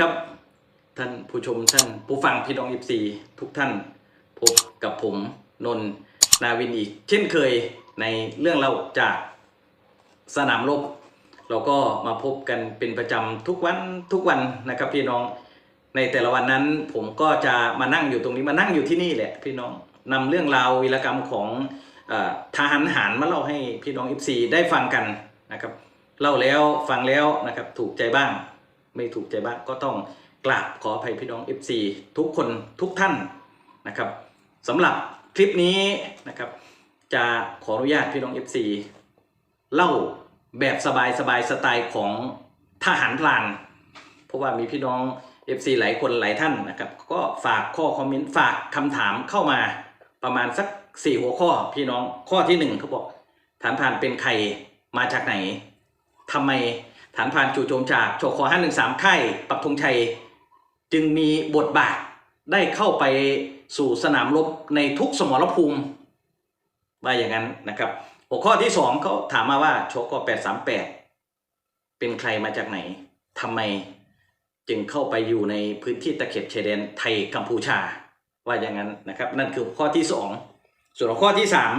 ครับ ท่านผู้ชมท่านผู้ฟังพี่น้องอิซีทุกท่านพบกับผมนนท์นาวินอีก เช่นเคยในเรื่องเล่าจากสนามรบเราก็มาพบกันเป็นประจำทุกวันทุกวันนะครับ พี่น้องในแต่ละวันนั้น ผมก็จะมานั่งอยู่ตรงนี้มานั่งอยู่ที่นี่แหละพี่น้องนำเรื่องราววีรกรรมของอทหารหารมาเล่าให้พี่น้องอิซีได้ฟังกันนะครับเล่าแล้วฟังแล้วนะครับถูกใจบ้าง ไม่ถูกใจบ้างก็ต้องกราบขออภัยพี่น้อง FC ทุกคนทุกท่านนะครับสำหรับคลิปนี้นะครับ จะขออนุญาตพี่น้อง FC เล่าแบบสบายสบายๆสไตล์ของทหารพลาน เพราะว่ามีพี่น้อง FC หลายคนหลายท่านนะครับ ก็ฝากข้อคอมเมนต์ฝากคำถามเข้ามาประมาณสัก4หัวข้อพี่น้องข้อที่หนึ่งเขาบอกฐานพรานเป็นใครมาจากไหนทำไม ฐานพรานจู่โจมจากโชคอ513 ค่ายปักธงชัย จึงมีบทบาทได้เข้าไปสู่สนามรบในทุกสมรภูมิว่าอย่างนั้นนะครับ หัวข้อที่สองเขาถามมาว่าโชก838 เป็นใครมาจากไหนทำไมจึงเข้าไปอยู่ในพื้นที่ตะเข็บชายแดนไทยกัมพูชาว่าอย่างนั้นนะครับ นั่นคือข้อที่สองส่วนข้อที่สาม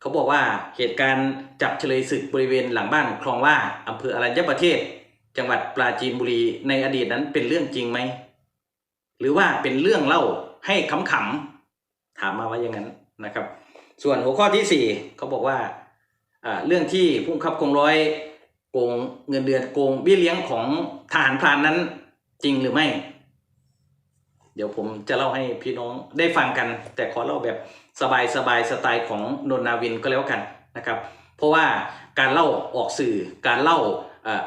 เขาบอกว่าเหตุการณ์จับเฉลยศึกบริเวณหลังบ้านคลองว่าอำเภออรัญญประเทศ จังหวัดปราจีนบุรีในอดีตนั้นเป็นเรื่องจริงไหมหรือว่าเป็นเรื่องเล่าให้ขำๆถามมาว่าอย่างนั้นนะครับ ส่วนหัวข้อที่สี่เขาบอกว่าเรื่องที่ผู้บังคับกองร้อยโกงเงินเดือนโกงเบี้ยเลี้ยงของทหารพรานนั้นจริงหรือไม่ เดี๋ยวผมจะเล่าให้พี่น้องได้ฟังกัน แต่ขอเล่าแบบ สบายสบายสไตล์ของนนนาวินก็แล้วกันนะครับ เพราะว่าการเล่าออกสื่อการเล่า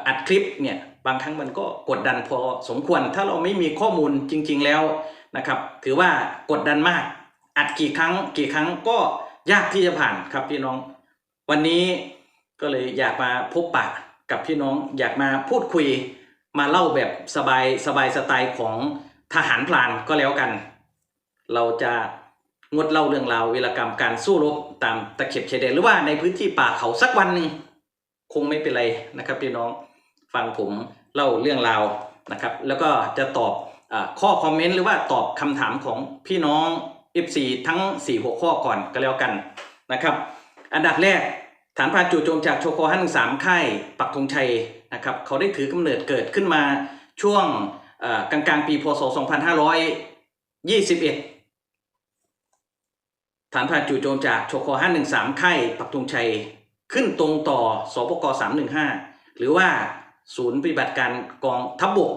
อัดคลิปเนี่ยบางครั้งมันก็กดดันพอสมควร ถ้าเราไม่มีข้อมูลจริง ๆแล้วนะครับ ถือว่ากดดันมาก อัดกี่ครั้ง กี่ครั้งก็ยากที่จะผ่านครับพี่น้อง วันนี้ก็เลยอยากมาพบปะกับพี่น้องอยากมาพูดคุย มาเล่าแบบสบายสบายสไตล์ของทหารพลานก็แล้วกัน เราจะ งดเล่าเรื่องราววีรกรรมการสู้รบตามตะเข็บชายแดนหรือว่าในพื้นที่ป่าเขาสักวันหนึ่งคงไม่เป็นไรนะครับพี่น้องฟังผมเล่าเรื่องราวนะครับ แล้วก็จะตอบอข้อคอมเมนต์หรือว่าตอบคำถามของพี่น้อง FC ทั้ง4หัวข้อก่อนก็แล้วกันนะครับ อันดับแรกฐานพราจู่โจมจากโชโคห้าหนึ่งสามค่ายปักธงชัยนะครับ เขาได้ถือกำเนิดเกิดขึ้นมาช่วงกลางกลางๆปีพศ 2521 ฐานพรานจู่โจมจากโชโคห้าหนึ่งสามค่ายปักธงชัย ขึ้นตรงต่อสปกสามหนึ่งห้าหรือว่าศูนย์ปฏิบัติการกองทัพบก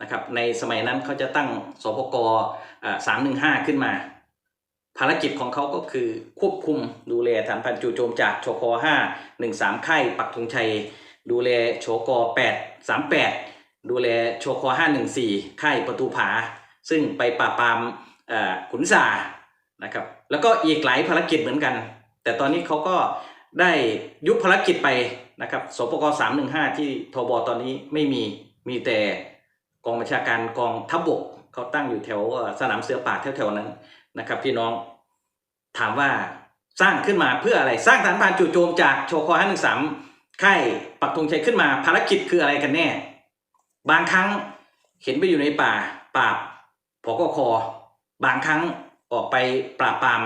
นะครับในสมัยนั้นเขาจะตั้งสปกสามหนึ่งห้าขึ้นมา ภารกิจของเขาก็คือควบคุมดูแลฐานพันจู่โจมจากโชก5 1 3 ค่ายปักธงชัย ดูแลโชก8 3 8 ดูแลโชก5 1 4 ค่ายประตูผา ซึ่งไปปราบปรามขุนสานะครับ แล้วก็อีกหลายภารกิจเหมือนกัน แต่ตอนนี้เขาก็ได้ยุบภารกิจไปนะครับสปก315ที่ทบตอนนี้ไม่มีมีแต่กองบัญชาการกองทัพบกเขาตั้งอยู่แถวสนามเสือป่าแถวๆนั้นนะครับพี่น้องถามว่าสร้างขึ้นมาเพื่ออะไรสร้างฐานพรานจู่โจมจากโชคอห้าหนึ่งสามค่ายปักธงชัยขึ้นมาภารกิจคืออะไรกันแน่ บางครั้งเห็นไปอยู่ในป่าปราบพกคบางครั้ง ออกไปปราบปราม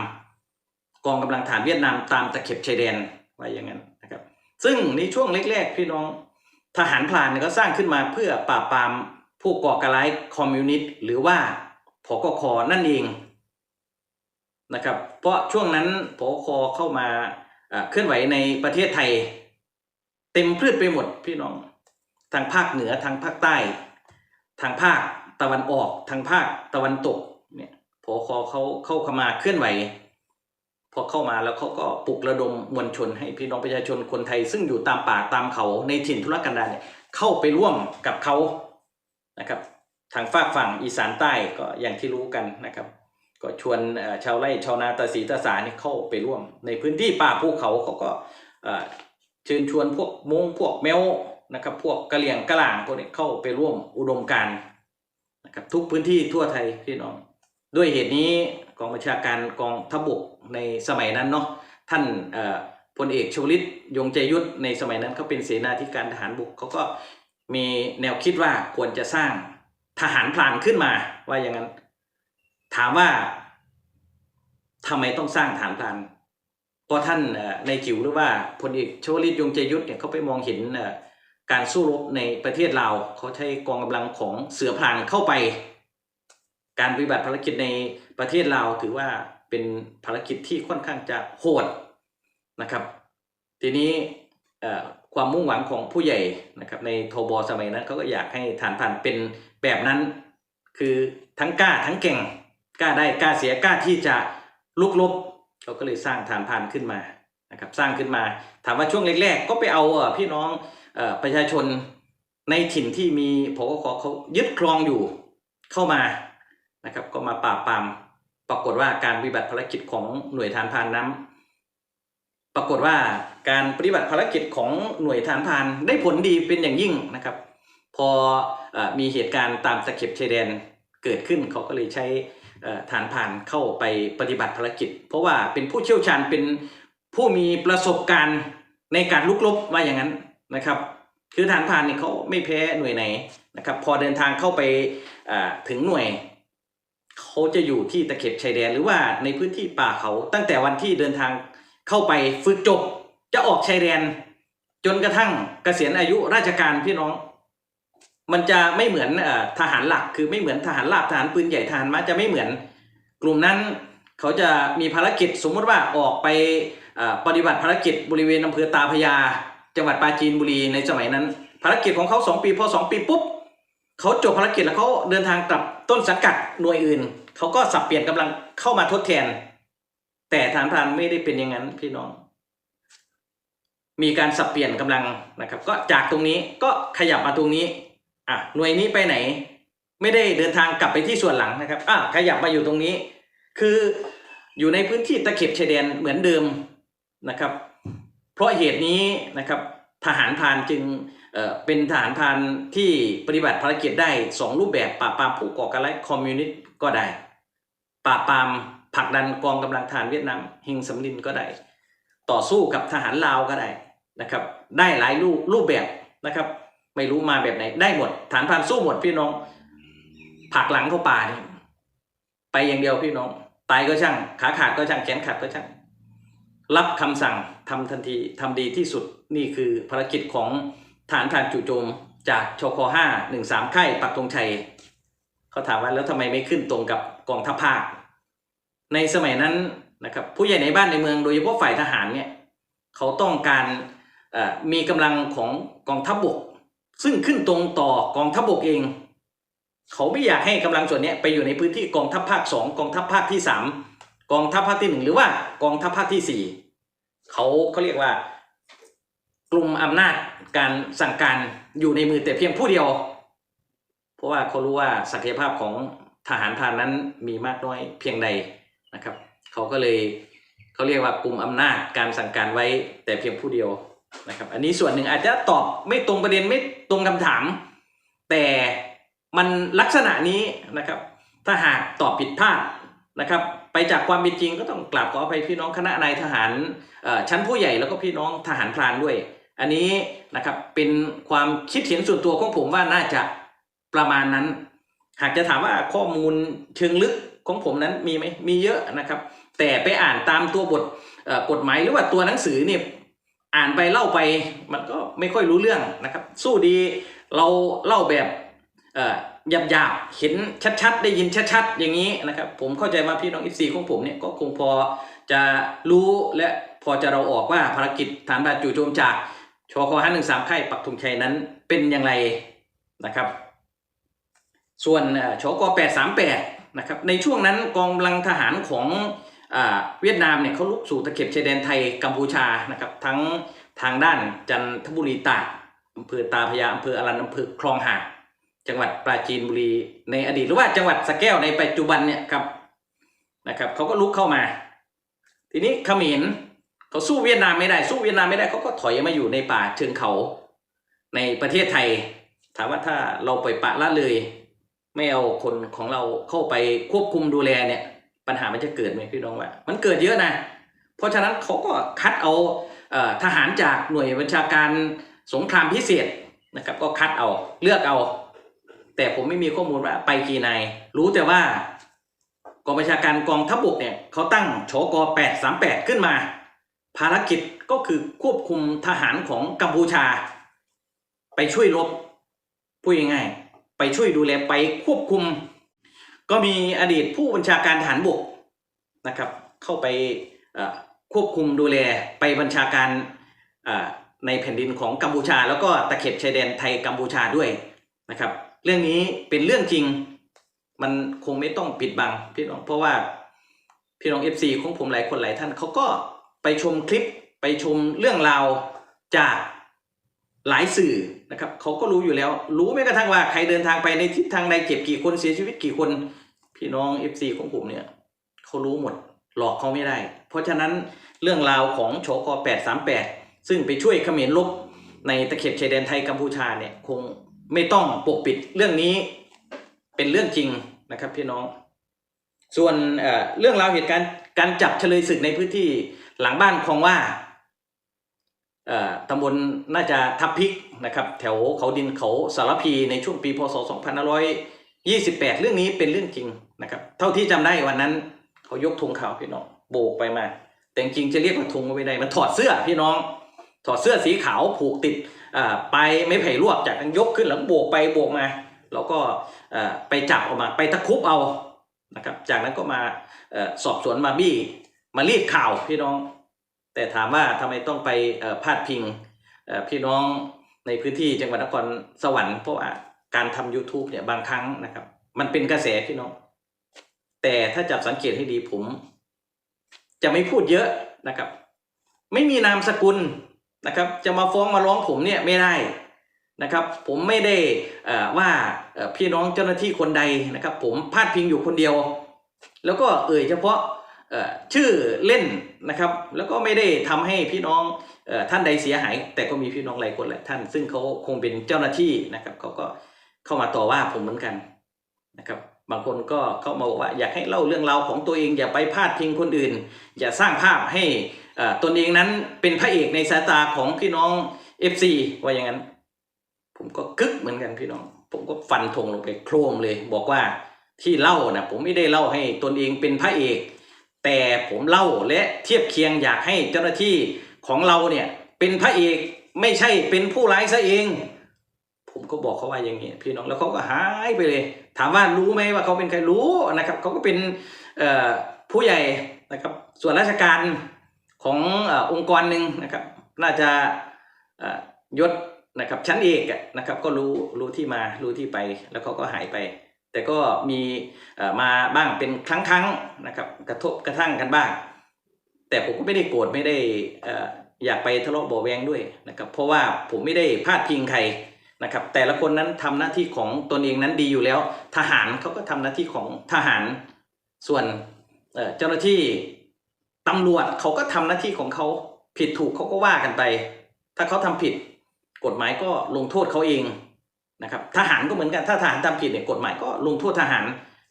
กองกำลังฐานเวียดนามตามตะเข็บชายแดนไว่าอย่างนั้นนะครับ ซึ่งในช่วงแรกๆพี่น้องทหารพลานก็สร้างขึ้นมาเพื่อปราบปรามผู้ก่อการร้ายคอมมิวนิสต์หรือว่าพกคนั่นเองนะครับ เพราะช่วงนั้นพอคอเข้ามาเคลื่อนไหวในประเทศไทย เต็มพืชไปหมดพี่น้อง ทางภาคเหนือทางภาคใต้ ทางภาคตะวันออกทางภาคตะวันตก พอคอเขาเข้าเข้ามาเคลื่อนไหวพอเข้ามาแล้วเขาก็ปลุกระดมมวลชนให้พี่น้องประชาชนคนไทย ซึ่งอยู่ตามป่าตามเขาในถิ่นธุรกันดารเนี่ยเข้าไปร่วมกับเขานะครับ ทางฝากฝั่งอีสานใต้ก็อย่างที่รู้กันนะครับ ก็ชวนชาวไร่ชาวนาตาสีตาสานี่เข้าไปร่วม ในพื้นที่ป่าภูเขาเขาก็เชิญชวนพวกมงพวกแมวนะครับพวกกะเหลี่ยงกะหล่างพวกนี้เข้าไปร่วมอุดมการนะครับทุกพื้นที่ทั่วไทยพี่น้อง ด้วยเหตุนี้กองบัญชาการกองทัพบกในสมัยนั้นเนาะท่านพลเอกชวลิตยงใจยุทธในสมัยนั้นเขาเป็นเสนาธิการทหารบกเขาก็มีแนวคิดว่าควรจะสร้างทหารพลานขึ้นมาว่าอย่างนั้น ถามว่าทำไมต้องสร้างฐานพลานเพราะท่านในจิ๋วหรือว่าพลเอกชวลิตยงใจยุทธเนี่ยเขาไปมองเห็นการสู้รบในประเทศลาวเขาใช้กองกำลังของเสือพรานเข้าไป การปฏิบัติภารกิจในประเทศลาถือว่าเป็นภารกิจที่ค่อนข้างจะโหดนะครับ ทีนี้ความมุ่งหวังของผู้ใหญ่นะครับในโทบสมัยนั้นเขาก็อยากให้ฐานผ่านเป็นแบบนั้น คือทั้งกล้าทั้งเก่งกล้าได้กล้าเสียกล้าที่จะลุกลบเขาก็เลยสร้างฐานผ่านขึ้นมานะครับสร้างขึ้นมาถามว่าช่วงแรกๆ ก็ไปเอาพี่น้องประชาชนในถิ่นที่มีพกคเขายึดครองอยู่เข้ามา นะครับ ก็มาปราบปรามปรากฏว่าการปฏิบัติภารกิจของหน่วยฐานพานน้ำปรากฏว่าการปฏิบัติภารกิจของหน่วยฐานพานได้ผลดีเป็นอย่างยิ่งนะครับ พออมีเหตุการณ์ตามตะเข็บชายแดนเกิดขึ้นเขาก็เลยใช้ฐานพรานเข้าไปปฏิบัติภารกิจ เพราะว่าเป็นผู้เชี่ยวชาญเป็นผู้มีประสบการณ์ในการลุกลบว่าอย่างนั้นนะครับ คือฐานพรานนี่เขาไม่แพ้หน่วยไหนนะครับ พอเดินทางเข้าไปถึงหน่วย เขาจะอยู่ที่ตะเข็บชายแดนหรือว่าในพื้นที่ป่าเขาตั้งแต่วันที่เดินทางเข้าไปฝึกจบจะออกชายแดน จนกระทั่งเกษียณอายุราชการพี่น้อง มันจะไม่เหมือนอทหารหลักคือไม่เหมือนทหารราบทหารปืนใหญ่ทหารม้าจะไม่เหมือน กลุ่มนั้นเขาจะมีภารกิจสมมติว่าออกไปปฏิบัติภารกิจบริเวณอำเภอตาพยา จังหวัดปราจีนบุรีในสมัยนั้น ภารกิจของเขาสองปีพอสองปีปุ๊บ เขาจบภารกิจแล้วเขาเดินทางกลับต้นสังกัดหน่วยอื่น เขาก็สับเปลี่ยนกำลังเข้ามาทดแทน แต่ฐานพรานไม่ได้เป็นอย่างนั้นพี่น้อง มีการสับเปลี่ยนกำลังนะครับ ก็จากตรงนี้ก็ขยับมาตรงนี้อะหน่วยนี้ไปไหน ไม่ได้เดินทางกลับไปที่ส่วนหลังนะครับอะขยับมาอยู่ตรงนี้ คืออยู่ในพื้นที่ตะเข็บชายแดนเหมือนเดิมนะครับ เพราะเหตุนี้นะครับทหารพรานจึง เป็นทหารพานที่ปฏิบัติภารกิจได้สองรูปแบบปราบปรามผู้ก่อการร้ายคอมมิวนิสต์ก็ได้ปราบปรามผลักดันกองกำลังทหารเวียดนามเฮงสำลินก็ได้ ต่อสู้กับทหารลาวก็ได้นะครับ ได้หลายรูปรูปแบบนะครับ ไม่รู้มาแบบไหนได้หมด ฐานพานสู้หมดพี่น้องผักหลังเข้าป่านี่ไปอย่างเดียวพี่น้องตายก็ช่างขาขาดก็ช่างแขนขาดก็ช่างรับคำสั่งทำทันทีทำดีที่สุดนี่คือภารกิจของ ฐานพรานจู่โจมจากชค5 1 3ค่ายปักธงชัยเขาถามว่าแล้วทำไมไม่ขึ้นตรงกับกองทัพภาค ในสมัยนั้นนะครับผู้ใหญ่ในบ้านในเมืองโดยเฉพาะฝ่ายทหารเนี่ยเขาต้องการมีกำลังของกองทัพบก ซึ่งขึ้นตรงต่อกองทัพบกเอง เขาไม่อยากให้กำลังส่วนนี้ไปอยู่ในพื้นที่กองทัพภาคสองกองทัพภาคที่สามกองทัพภาคที่หนึ่งหรือว่ากองทัพภาคที่สี่เขาเขาเรียกว่ากลุ่มอำนาจ การสั่งการอยู่ในมือแต่เพียงผู้เดียว เพราะว่าเขารู้ว่าศักยภาพของทหารพานนั้นมีมากน้อยเพียงใดนะครับเขาก็เลยเขาเรียกว่ากลุ่มอำนาจการสั่งการไว้แต่เพียงผู้เดียวนะครับอันนี้ส่วนหนึ่งอาจจะตอบไม่ตรงประเด็นไม่ตรงคำถาม แต่มันลักษณะนี้นะครับ ถ้าหากตอบผิดพลาดนะครับ ไปจากความเป็นจริงก็ต้องกราบขออภัยพี่น้องคณะนายทหารชั้นผู้ใหญ่แล้วก็พี่น้องทหารพรานด้วย อันนี้นะครับเป็นความคิดเห็นส่วนตัวของผมว่าน่าจะประมาณนั้น หากจะถามว่าข้อมูลเชิงลึกของผมนั้นมีไหมมีเยอะนะครับ แต่ไปอ่านตามตัวบทกฎหมายหรือว่าตัวหนังสือเนี่ยอ่านไปเล่าไปมันก็ไม่ค่อยรู้เรื่องนะครับ สู้ดีเราเล่าแบบหยาบๆเห็นชัดๆ ได้ยินชัดๆ อย่างนี้นะครับ ผมเข้าใจว่าพี่น้องอิซีของผมเนี่ยก็คงพอจะรู้และพอจะเราออกว่าภารกิจฐานบาจู่โจมจาก ชคห้าหนึ่งสามค่ายปักธงชัยนั้นเป็นอย่างไรนะครับ ส่วนเอ่อชก838นะครับในช่วงนั้นกองกำลังทหารของอเวียดนามเนี่ยเขาลุกสู่ตะเข็บชายแดนไทยกัมพูชานะครับทั้งทางด้านจันทบุรีตากอำเภอตาพยาอำเภออรันอำเภอคลองหาดจังหวัดปราจีนบุรีในอดีตหรือว่าจังหวัดสะแก้วในปัจจุบันเนี่ยครับนะครับเขาก็ลุกเข้ามา ทีนี้เขมร เขาสู้เวียดนามไม่ได้ สู้เวียดนามไม่ได้เขาก็ถอยมาอยู่ในป่าเชิงเขาในประเทศไทย ถามว่าถ้าเราปล่อยปะละเลย ไม่เอาคนของเราเข้าไปควบคุมดูแลเนี่ย ปัญหามันจะเกิดไหมพี่น้องว่า มันเกิดเยอะนะ เพราะฉะนั้นเขาก็คัดเอาเอทหารจากหน่วยบัญชาการสงครามพิเศษนะครับ ก็คัดเอาเลือกเอา แต่ผมไม่มีข้อมูลว่าไปกี่นายรู้แต่ว่ากองบัญชาการกองทัพบกเนี่ยเขาตั้งชก838ขึ้นมา ภารกิจก็คือควบคุมทหารของกัมพูชา ไปช่วยรบพูดง่ายๆไปช่วยดูแลไปควบคุม ก็มีอดีตผู้บัญชาการทหารบกนะครับ เข้าไปควบคุมดูแลไปบัญชาการในแผ่นดินของกัมพูชา แล้วก็ตะเข็บชายแดนไทยกัมพูชาด้วยนะครับ เรื่องนี้เป็นเรื่องจริงมันคงไม่ต้องปิดบังพี่น้องเพราะว่าพี่น้องเอฟซีของผมหลายคนหลายท่านเขาก็ ไปชมคลิปไปชมเรื่องราวจากหลายสื่อนะครับเขาก็รู้อยู่แล้ว รู้แม้กระทั่งว่าใครเดินทางไปในทิศทางใดเจ็บกี่คนเสียชีวิตกี่คน พี่น้องเอฟซีของผมเนี่ยเขารู้หมดหลอกเขาไม่ได้ เพราะฉะนั้นเรื่องราวของโฉก838 ซึ่งไปช่วยเขมรลบในตะเข็บชายแดนไทยกัมพูชาเนี่ยคงไม่ต้องปกปิดเรื่องนี้เป็นเรื่องจริงนะครับพี่น้อง ส่วนเเรื่องราวเหตุการณ์การจับเฉลยศึกในพื้นที่ หลังบ้านคลองว่าตำบลน่าจะทับพิกนะครับแถวเขาดินเขาสารพีในช่วงปีพศ 2528 เรื่องนี้เป็นเรื่องจริงนะครับ เท่าที่จำได้วันนั้นเขายกธงขาวพี่น้องโบกไปมา แต่จริงจะเรียกว่าธงก็ไม่ได้มันถอดเสื้อพี่น้อง ถอดเสื้อสีขาวผูกติดอ่าไปไม้ไผ่ลวกจากนั้นยกขึ้นแล้วโบกไปโบกมา แล้วก็อ่อไปจับออกมาไปตะคุบเอานะครับจากนั้นก็มาอสอบสวนมาบี้ มารีดข่าวพี่น้อง แต่ถามว่าทำไมต้องไปพาดพิงพี่น้องในพื้นที่จังหวัดนครสวรรค์เพราะว่าการทำ YouTube เนี่ยบางครั้งนะครับ มันเป็นกระแสพี่น้อง แต่ถ้าจับสังเกตให้ดีผม จะไม่พูดเยอะนะครับ ไม่มีนามสกุลนะครับ จะมาฟ้องมาร้องผมเนี่ยไม่ได้นะครับ ผมไม่ได้อ่อว่าพี่น้องเจ้าหน้าที่คนใดนะครับ ผมพาดพิงอยู่คนเดียว แล้วก็เอ่ยเฉพาะ ชื่อเล่นนะครับ แล้วก็ไม่ได้ทำให้พี่น้องอท่านใดเสียหาย แต่ก็มีพี่น้องหลายคนแหลายท่าน ซึ่งเขาคงเป็นเจ้าหน้าที่นะครับเขาก็เข้ามาต่อว่าผมเหมือนกันนะครับ บางคนก็เข้ามาบอกว่าอยากให้เล่าเรื่องราวของตัวเองอย่าไปพาดพิงคนอื่น อย่าสร้างภาพให้ตนเองนั้นเป็นพระเอกในสายตาของพี่น้อง FC ว่าอย่างนั้น ผมก็กึกเหมือนกันพี่น้อง ผมก็ฟันธงลงไปโครมเลย บอกว่าที่เล่านะผมไม่ได้เล่าให้ตนเองเป็นพระเอก แต่ผมเล่าและเทียบเคียงอยากให้เจ้าหน้าที่ของเราเนี่ยเป็นพระเอกไม่ใช่เป็นผู้ร้ายซะเอง ผมก็บอกเขาว่าอย่างนี้พี่น้องแล้วเขาก็หายไปเลย ถามว่ารู้ไหมว่าเขาเป็นใครรู้นะครับเขาก็เป็นผู้ใหญ่นะครับส่วนราชการขององค์กรหนึ่งนะครับ น่าจะยศนะครับชั้นเอกนะครับก็รู้รู้ที่มารู้ที่ไปแล้วเขาก็หายไป แต่ก็มีมาบ้างเป็นครั้งๆนะครับ กระทบกระทั่งกันบ้าง แต่ผมก็ไม่ได้โกรธไม่ได้อยากไปทะเลาะเบาแวงด้วยนะครับ เพราะว่าผมไม่ได้พาดพิงใครนะครับ แต่ละคนนั้นทำหน้าที่ของตนเองนั้นดีอยู่แล้ว ทหารเขาก็ทำหน้าที่ของทหารส่วนเอ่อเจ้าหน้าที่ตำรวจเขาก็ทำหน้าที่ของเขาผิดถูกเขาก็ว่ากันไป ถ้าเขาทำผิดกฎหมายก็ลงโทษเขาเอง นะครับทหารก็เหมือนกันถ้าทหารทำผิดเนี่ยกฎหมายก็ลงโทษทหาร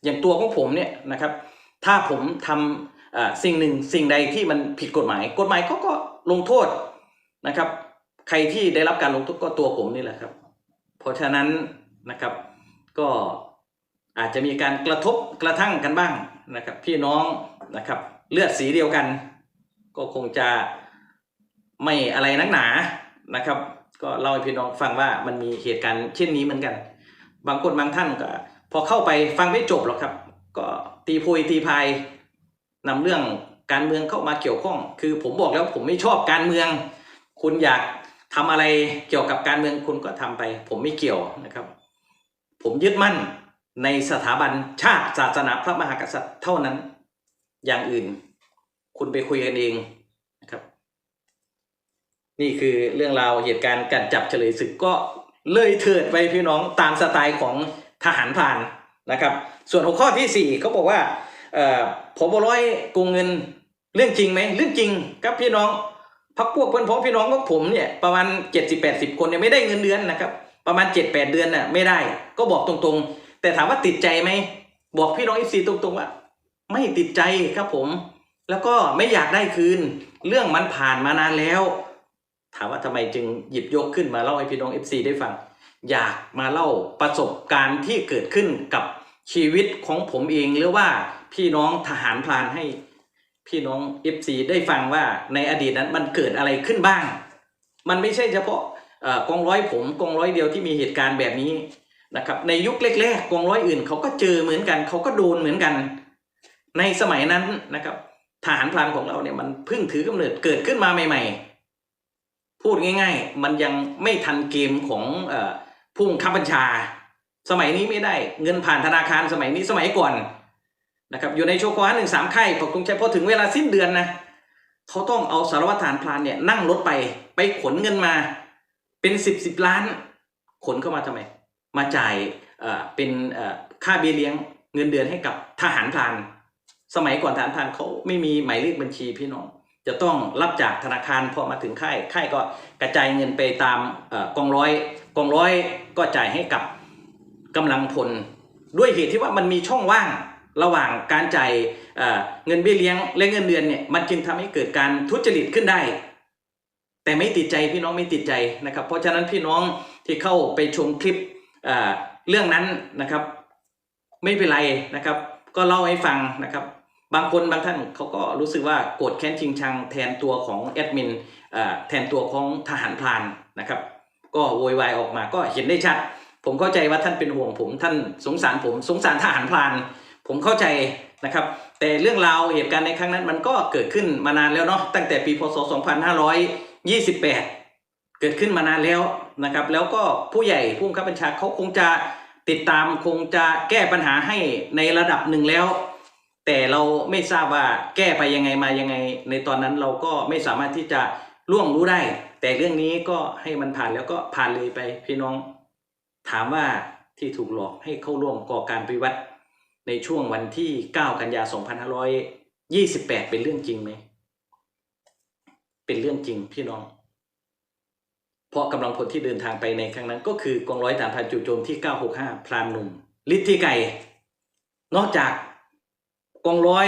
อย่างตัวของผมเนี่ยนะครับ ถ้าผมทำสิ่งหนึ่งสิ่งใดที่มันผิดกฎหมาย กฎหมายเขาก็ลงโทษนะครับ ใครที่ได้รับการลงโทษก็ตัวผมนี่แหละครับ เพราะฉะนั้นนะครับก็อาจจะมีการกระทบกระทั่งกันบ้างนะครับ พี่น้องนะครับ เลือดสีเดียวกัน ก็คงจะไม่อะไรนักหนานะครับ ก็เล่าให้พี่น้องฟังว่ามันมีเหตุการณ์เช่นนี้เหมือนกัน บางคนบางท่านก็ พอเข้าไปฟังไม่จบหรอกครับ ก็ตีโพยตีพายนำเรื่องการเมืองเข้ามาเกี่ยวข้อง คือผมบอกแล้วผมไม่ชอบการเมือง คุณอยากทำอะไรเกี่ยวกับการเมืองคุณก็ทำไป ผมไม่เกี่ยวนะครับ ผมยึดมั่นในสถาบันชาติศาสนาพระมหากษัตริย์เท่านั้น อย่างอื่น คุณไปคุยกันเองนะครับ นี่คือเรื่องราวเหตุการณ์การจับเฉลยศึกก็เลยเถิดไปพี่น้องตามสไตล์ของทหารพรานนะครับ ส่วนหัวข้อที่สี่เขาบอกว่าผมร้อยกงเงินเรื่องจริงไหมเรื่องจริงครับพี่น้องพักพวกเพื่อนพ้องพี่น้องของผมเนี่ยประมาณเจ็ดสิบแปดสิบคนเนี่ยไม่ได้เงินเดือนนะครับประมาณเจ็ดแปดเดือนน่ะไม่ได้ก็บอกตรงๆ แต่ถามว่าติดใจไหมบอกพี่น้องอีซีตรงๆว่า ไม่ติดใจครับผม แล้วก็ไม่อยากได้คืน เรื่องมันผ่านมานานแล้ว ถามว่าทำไมจึงหยิบยกขึ้นมาเล่าให้พี่น้อง FC ได้ฟัง อยากมาเล่าประสบการณ์ที่เกิดขึ้นกับชีวิตของผมเองหรือว่าพี่น้องทหารพรานให้พี่น้อง FC ได้ฟังว่าในอดีตนั้นมันเกิดอะไรขึ้นบ้าง มันไม่ใช่เฉพาะกองร้อยผมกองร้อยเดียวที่มีเหตุการณ์แบบนี้นะครับในยุคแรกๆกองร้อยอื่นเขาก็เจอเหมือนกันเขาก็โดนเหมือนกัน ในสมัยนั้นนะครับทหารพรานของเราเนี่ยมันเพิ่งถือกำเนิดเกิดขึ้นมาใหม่ ๆ พูดง่าย ๆ มันยังไม่ทันเกมของอผู้บังคับบัญชา สมัยนี้ไม่ได้เงินผ่านธนาคารสมัยนี้สมัยก่อนนะครับอยู่ในโชคว้าหนึ่งสามค่ายปักธงชัยพอถึงเวลาสิ้นเดือนนะเขาต้องเอาสารวัตรฐานพรานเนี่ยนั่งรถไปไปขนเงินมา เป็นสิบสิบล้าน ขนเข้ามาทำไม มาจ่ายเป็นค่าเบี้ยเลี้ยงเงินเดือนให้กับทหารพราน สมัยก่อนทหารพรานเขาไม่มีหมายเลขบัญชีพี่น้อง จะต้องรับจากธนาคารพอมาถึงค่ายค่ายก็กระจายเงินไปตามอกองร้อยกองร้อยก็จ่ายให้กับกำลังพล ด้วยเหตุที่ว่ามันมีช่องว่างระหว่างการจ่ายเงินเบี้ยเลี้ยงและเงินเดือนเนี่ยมันจึงทำให้เกิดการทุจริตขึ้นได้ แต่ไม่ติดใจพี่น้องไม่ติดใจนะครับ เพราะฉะนั้นพี่น้องที่เข้าไปชมคลิปเรื่องนั้นนะครับ ไม่เป็นไรนะครับ ก็เล่าให้ฟังนะครับ บางคนบางท่านเขาก็รู้สึกว่าโกรธแค้นชิงชังแทนตัวของแอดมินแทนตัวของทหารพรานนะครับ ก็โวยวายออกมาก็เห็นได้ชัด ผมเข้าใจว่าท่านเป็นห่วงผมท่านสงสารผมสงสารทหารพราน ผมเข้าใจนะครับ แต่เรื่องราวเหตุการณ์ในครั้งนั้นมันก็เกิดขึ้นมานานแล้วเนาะตั้งแต่ปีพศ 2528 เกิดขึ้นมานานแล้วนะครับ แล้วก็ผู้ใหญ่ผู้บังคับบัญชาเขาคงจะติดตามคงจะแก้ปัญหาให้ในระดับหนึ่งแล้ว แต่เราไม่ทราบว่าแก้ไปยังไงมายังไง ในตอนนั้นเราก็ไม่สามารถที่จะล่วงรู้ได้ แต่เรื่องนี้ก็ให้มันผ่านแล้วก็ผ่านเลยไปพี่น้อง ถามว่าที่ถูกหลอกให้เข้าร่วมก่อการปฏิวัติในช่วงวันที่ 9 กันยา 2528 เป็นเรื่องจริงไหม เป็นเรื่องจริงพี่น้อง เพราะกำลังพลที่เดินทางไปในครั้งนั้น ก็คือกองร้อยฐานพรานจู่โจมที่ 965 พรานหนุ่มฤทธิไก่ นอกจาก กองร้อย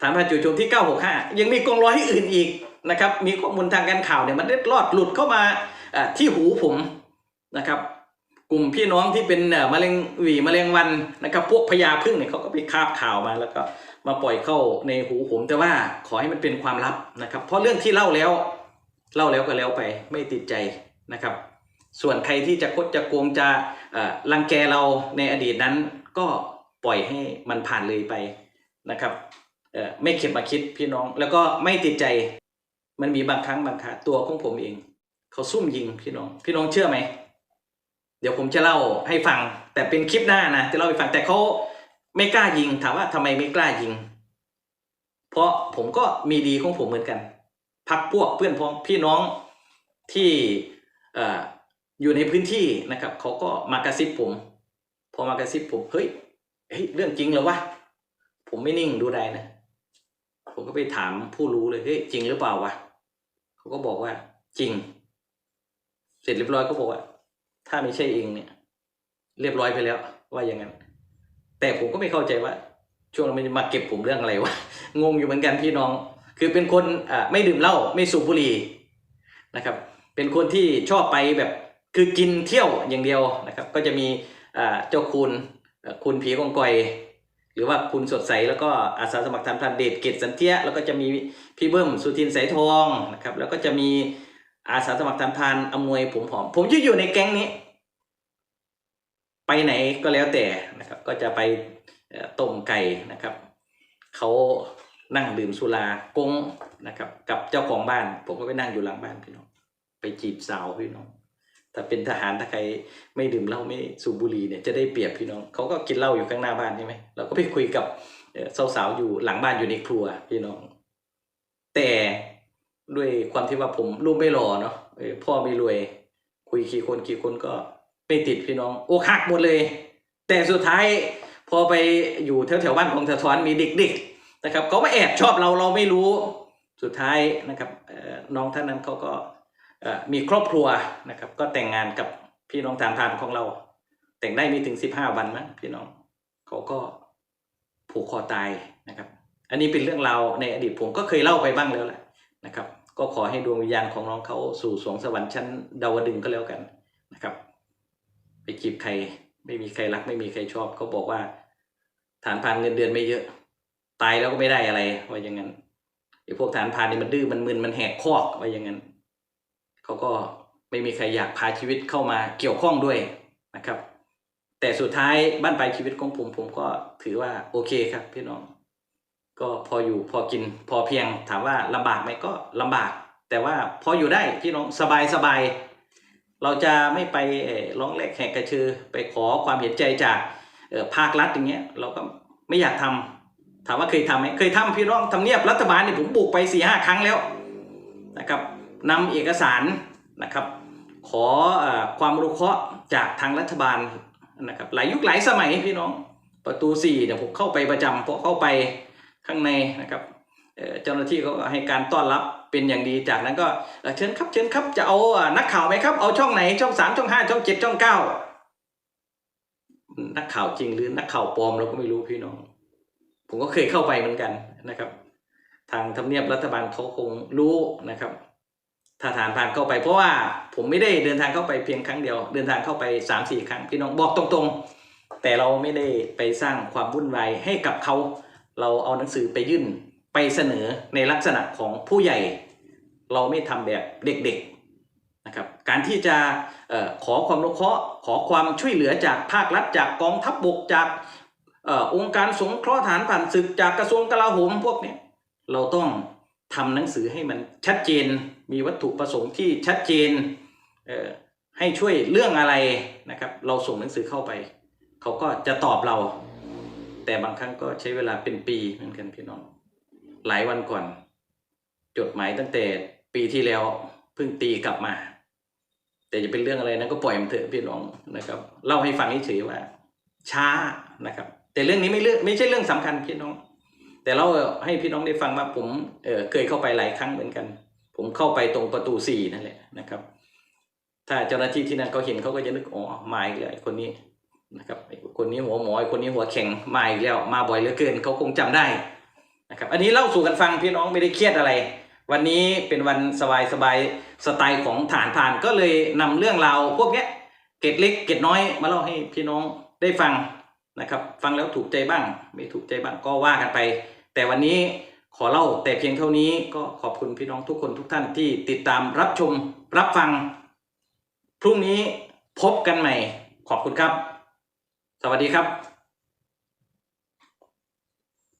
ฐานพรานจู่โจมที่ 965 ยังมีกองร้อยอื่นอีกนะครับ มีข้อมูลทางการข่าวเนี่ยมันได้ลอดหลุดเข้ามาที่หูผมนะครับ กลุ่มพี่น้องที่เป็นมะเร็งหวีมะเร็งวันนะครับพวกพญาพึ่งเนี่ยเขาก็ไปคาบข่าวมาแล้วก็มาปล่อยเข้าในหูผมแต่ว่าขอให้มันเป็นความลับนะครับ เพราะเรื่องที่เล่าแล้ว เล่าแล้วก็แล้วไปไม่ติดใจนะครับ ส่วนใครที่จะคดจะโกงจะรังแกเราในอดีตนั้นก็ปล่อยให้มันผ่านเลยไป นะครับเออไม่เข็ดมาคิดพี่น้อง แล้วก็ไม่ติดใจมันมีบางครั้งบางคราตัวของผมเอง เขาซุ่มยิงพี่น้อง พี่น้องเชื่อไหม เดี๋ยวผมจะเล่าให้ฟัง แต่เป็นคลิปหน้านะจะเล่าให้ฟังแต่เขาไม่กล้ายิง ถามว่าทำไมไม่กล้ายิง เพราะผมก็มีดีของผมเหมือนกัน พักพวกเพื่อนพ้องพี่น้องที่เอ่ออยู่ในพื้นที่นะครับเขาก็มากระซิบผม พอมากระซิบผมเฮ้ยเฮ้ยเรื่องจริงเหรอวะ ผมไม่นิ่งดูได้นะผมก็ไปถามผู้รู้เลยเฮ้ยจริงหรือเปล่าวะเขาก็บอกว่า จริง เสร็จเรียบร้อยก็บอกว่า ถ้าไม่ใช่เองเนี่ย เรียบร้อยไปแล้ว ว่าอย่างนั้น แต่ผมก็ไม่เข้าใจว่า ช่วงนั้นมันมาเก็บผมเรื่องอะไรวะงงอยู่เหมือนกันพี่น้อง คือเป็นคนอ่าไม่ดื่มเหล้าไม่สูบบุหรี่นะครับ เป็นคนที่ชอบไปแบบคือกินเที่ยวอย่างเดียวนะครับ ก็จะมีอ่าเจ้าคุณคุณผีกองกอย หรือว่าคุณสดใสแล้วก็อาสาสมัครทานพรานเดชเกตสันเทียแล้วก็จะมีพี่เบิ้มสุทินสายทองนะครับแล้วก็จะมีอาสาสมัครทานพรานอำนวยผมหอม ผมจะอยู่ในแก๊งนี้ ไปไหนก็แล้วแต่นะครับ ก็จะไปต้มไก่นะครับเขานั่งดื่มสุรากงนะครับ กับเจ้าของบ้าน ผมก็ไปนั่งอยู่หลังบ้านพี่น้อง ไปจีบสาวพี่น้อง ถ้าเป็นทหารถ้าใครไม่ดื่มเหล้าไม่สูบบุหรี่เนี่ยจะได้เปรียบพี่น้องเขาก็กินเหล้าอยู่ข้างหน้าบ้านใช่ไหมเราก็ไปคุยกับสาวๆอยู่หลังบ้านอยู่ในครัวพี่น้อง แต่ด้วยความที่ว่าผมรูปไม่หล่อเนาะพ่อไม่รวย คุยกี่คนกี่คนก็ไม่ติดพี่น้อง โอกหักหมดเลย แต่สุดท้ายพอไปอยู่แถวแถวบ้านของสะท้อนมีเด็กๆนะครับเขามาแอบชอบเราเราไม่รู้สุดท้ายนะครับน้องท่านนั้นเขาก็ มีครอบครัวนะครับ ก็แต่งงานกับพี่น้องทานทานของเรา แต่งได้ไม่ถึงสิบห้าวันมั้งพี่น้องเขาก็ผูกคอตายนะครับ อันนี้เป็นเรื่องราวในอดีตผมก็เคยเล่าไปบ้างแล้วแหละนะครับ ก็ขอให้ดวงวิญญาณของน้องเขาสู่สวงสวรรค์ชั้นดาวดึงก็แล้วกันนะครับ ไปจีบใครไม่มีใครรักไม่มีใครชอบเขาบอกว่า ฐานพานเงินเดือนไม่เยอะ ตายแล้วก็ไม่ได้อะไรว่าอย่างนั้นไอ้พวกฐานพานนี่มันดื้อมันมึนมันแหกคอกว่าอย่างนั้น เขาก็ไม่มีใครอยากพาชีวิตเข้ามาเกี่ยวข้องด้วยนะครับ แต่สุดท้ายบ้านปลายชีวิตของผมผมก็ถือว่าโอเคครับพี่น้อง ก็พออยู่พอกินพอเพียงถามว่าลำบากไหมก็ลำบาก แต่ว่าพออยู่ได้พี่น้องสบายสบายเราจะไม่ไปร้องแรกแหกกระชือไปขอความเห็นใจจากภาครัฐอย่างเงี้ยเราก็ไม่อยากทำถามว่าเคยทำไหมเคยทำพี่น้องทำเนียบรัฐบาลเนี่ยผมบุกไปสี่ห้าครั้งแล้วนะครับ นำเอกสารนะครับ ขออความรู้เคราะห์จากทางรัฐบาลนะครับหลายยุคหลายสมัยพี่น้องประตูสี่เนี่ยผมเข้าไปประจำพอเข้าไปข้างในนะครับเจ้าหน้าที่เขาให้การต้อนรับเป็นอย่างดีจากนั้นก็เชิญครับเชิญครับจะเอานักข่าวไหมครับ เอาช่องไหนช่องสามช่องห้าช่องเจ็ดช่องเก้านักข่าวจริงหรือนักข่าวปลอมเราก็ไม่รู้พี่น้อง ผมก็เคยเข้าไปเหมือนกันนะครับ ทางทำเนียบรัฐบาลเขาคงรู้นะครับ ถ้าฐานผ่านเข้าไปเพราะว่าผมไม่ได้เดินทางเข้าไปเพียงครั้งเดียว เดินทางเข้าไปสามสี่ครั้งพี่น้องบอกตรงๆ แต่เราไม่ได้ไปสร้างความวุ่นวายให้กับเขาเราเอาหนังสือไปยื่นไปเสนอในลักษณะของผู้ใหญ่ เราไม่ทำแบบเด็กๆนะครับการที่จะออขอความรู้เคราะห์ขอความช่วยเหลือจากภาครัฐจากกองทัพบบกจากออองค์การสงเคราะห์ฐานผ่านศึกจากกระทรวงกลาโหมพวกเนี้ยเราต้องทำหนังสือให้มันชัดเจน มีวัตถุประสงค์ที่ชัดเจนเให้ช่วยเรื่องอะไรนะครับ เราส่งหนังสือเข้าไป เขาก็จะตอบเรา แต่บางครั้งก็ใช้เวลาเป็นปีเหมือนกันพี่น้อง หลายวันก่อน จดหมายตั้งแต่ปีที่แล้วเพิ่งตีกลับมา แต่จะเป็นเรื่องอะไรนั้นก็ปล่อยมันเถอะพี่น้องนะครับเล่าให้ฟังเฉยๆว่า ช้านะครับ แต่เรื่องนี้ไม่เรื่องไม่ใช่เรื่องสำคัญพี่น้อง แต่เราให้พี่น้องได้ฟังว่าผมเเคยเข้าไปหลายครั้งเหมือนกัน ผมเข้าไปตรงประตูสี่นั่นแหละนะครับ ถ้าเจ้าหน้าที่ที่นั่นเขาเห็นเขาก็จะนึกอ๋อมาอีกแล้วคนนี้นะครับคนนี้หัวหมอไอ้คนนี้หัวแข็งมาอีกแล้วมาบ่อยเหลือเกินเขาคงจำได้นะครับ อันนี้เล่าสู่กันฟังพี่น้องไม่ได้เครียดอะไร วันนี้เป็นวันสบายสบายสไตล์ของฐานผ่านก็เลยนำเรื่องราวพวกเนี้ยเกร็ดเล็กเกร็ดน้อยมาเล่าให้พี่น้องได้ฟังนะครับ ฟังแล้วถูกใจบ้าง ไม่ถูกใจบ้างก็ว่ากันไป แต่วันนี้ ขอเล่าแต่เพียงเท่านี้ก็ขอบคุณพี่น้องทุกคนทุกท่านที่ติดตามรับชมรับฟัง พรุ่งนี้พบกันใหม่ ขอบคุณครับ สวัสดีครับ